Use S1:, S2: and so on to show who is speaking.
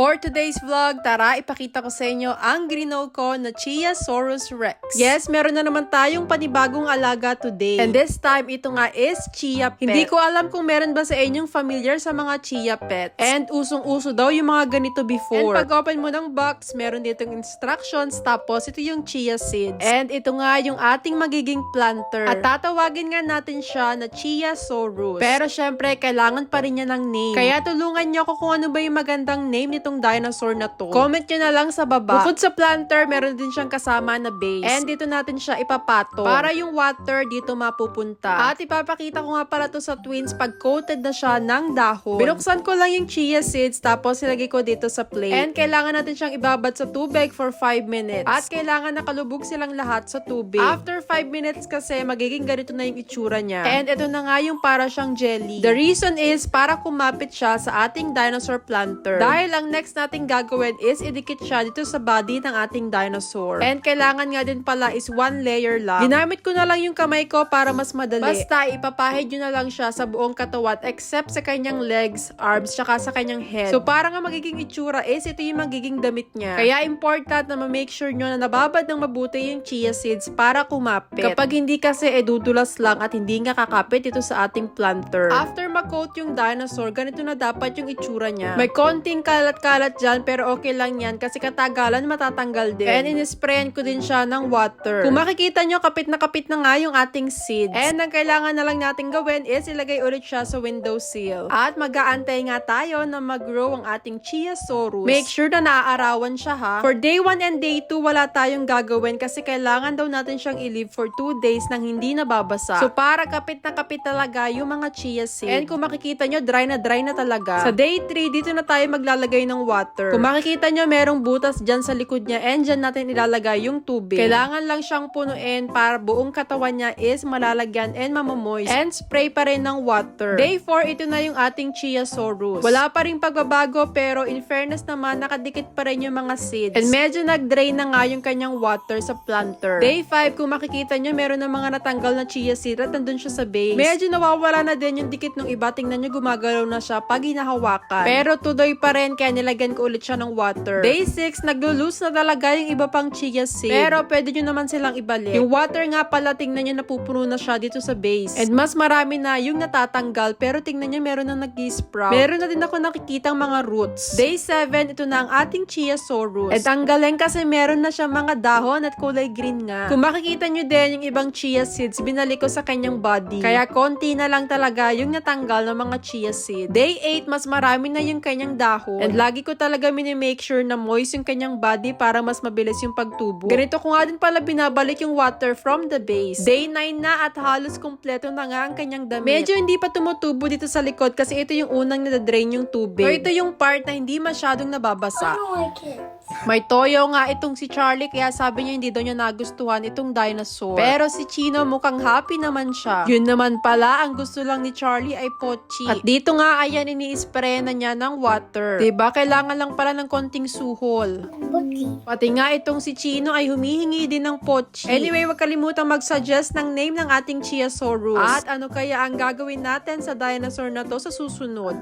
S1: For today's vlog, tara ipakita ko sa inyo ang grinow ko na Chiasaurus Rex. Yes, meron na naman tayong panibagong alaga today. And this time, ito nga is Chia Pet. Hindi ko alam kung meron ba sa inyong familiar sa mga Chia Pets. And usong-uso daw yung mga ganito before. And pag open mo ng box, meron ditong instructions, tapos ito yung Chia Seeds. And ito nga yung ating magiging planter. At tatawagin nga natin siya na Chiasaurus. Pero syempre, kailangan pa rin niya ng name. Kaya tulungan niyo ako kung ano ba yung magandang name nitong dinosaur na to. Comment nyo na lang sa baba. Bukod sa planter, meron din siyang kasama na base. And dito natin siya ipapato. Para yung water dito mapupunta. At ipapakita ko nga pala to sa twins pag coated na siya ng dahon. Binuksan ko lang yung chia seeds tapos ilagay ko dito sa plate. And kailangan natin siyang ibabad sa tubig for 5 minutes. At kailangan nakalubog silang lahat sa tubig. After 5 minutes kasi magiging ganito na yung itsura niya. And ito na nga yung para siyang jelly. The reason is para kumapit siya sa ating dinosaur planter. Dahil ang next nating gagawin is idikit siya dito sa body ng ating dinosaur. And kailangan nga din pala is one layer lang. Ginamit ko na lang yung kamay ko para mas madali. Basta ipapahid nyo na lang siya sa buong katawan except sa kanyang legs, arms, tsaka sa kanyang head. So para nga magiging itsura is ito yung magiging damit niya. Kaya important na ma-make sure nyo na nababad ng mabuti yung chia seeds para kumapit. Kapag hindi kasi edudulas lang at hindi nga kakapit ito sa ating planter. After ma-coat yung dinosaur, ganito na dapat yung itsura niya. May konting kalat-kalat dyan pero okay lang yan kasi katagalan matatanggal din. And inisprayan ko din siya ng water. Kung makikita nyo, kapit na kapit na nga yung ating seeds. And ang kailangan na lang natin gawin is ilagay ulit siya sa windowsill. At mag-aantay nga tayo na mag-grow ang ating Chiasaurus. Make sure na naaarawan siya ha. For day 1 and day 2, wala tayong gagawin kasi kailangan daw natin siyang i-leave for 2 days nang hindi nababasa. So para kapit na kapit talaga yung mga chia seeds. And kung makikita nyo, dry na dry na talaga. Sa day 3, dito na tayo maglalagay ng water. Kung makikita nyo, merong butas dyan sa likod niya and dyan natin ilalagay yung tubig. Kailangan lang siyang punuin para buong katawan niya is malalagyan and mamamoist. And spray pa rin ng water. Day 4, ito na yung ating Chiasaurus. Wala pa rin pagbabago pero in fairness naman, nakadikit pa rin yung mga seeds. And medyo nag-drain na nga yung kanyang water sa planter. Day 5, kung makikita nyo, meron na mga natanggal na chia seed at nandun siya sa base. Medyo nawawala na din yung dikit ng iba. Tingnan nyo, gumagalaw na siya pag hinahawakan. Pero tuloy pa rin, kaya nilagyan ko ulit siya ng water. Day 6, naglo-lose na talaga yung iba pang chia seed. Pero pwede nyo naman silang ibalik. Yung water nga pala, tingnan nyo, napupuno na siya dito sa base. And mas marami na yung natatanggal, pero tingnan nyo, meron na nag-sprout. Meron na din ako nakikitang mga roots. Day 7, ito na ang ating Chiasaurus. At ang galing kasi meron na siya mga dahon at kulay green nga. Kung makikita nyo din yung ibang chia seeds, binalik ko sa kanyang body. Kaya konti na lang talaga yung natanggal ng mga chia seeds. Day 8, mas marami na yung kanyang dahon. And lagi ko talaga minimake sure na moist yung kanyang body para mas mabilis yung pagtubo. Ganito ko nga din pala binabalik yung water from the base. Day 9 na at halos kumpleto na nga ang kanyang damit. Medyo hindi pa tumutubo dito sa likod kasi ito yung unang nadadrain yung tubig. So ito yung part na hindi masyadong nababasa.
S2: I don't like it.
S1: May toyo nga itong si Charlie kaya sabi niya hindi daw niya nagustuhan itong dinosaur. Pero si Chino mukhang happy naman siya. Yun naman pala, ang gusto lang ni Charlie ay pochi. At dito nga ayan ini-spray na niya ng water. ba Kailangan lang pala ng konting suhol. Pati nga itong si Chino ay humihingi din ng pochi. Anyway, wag kalimutang mag-suggest ng name ng ating Chiasaurus. At ano kaya ang gagawin natin sa dinosaur na to sa susunod.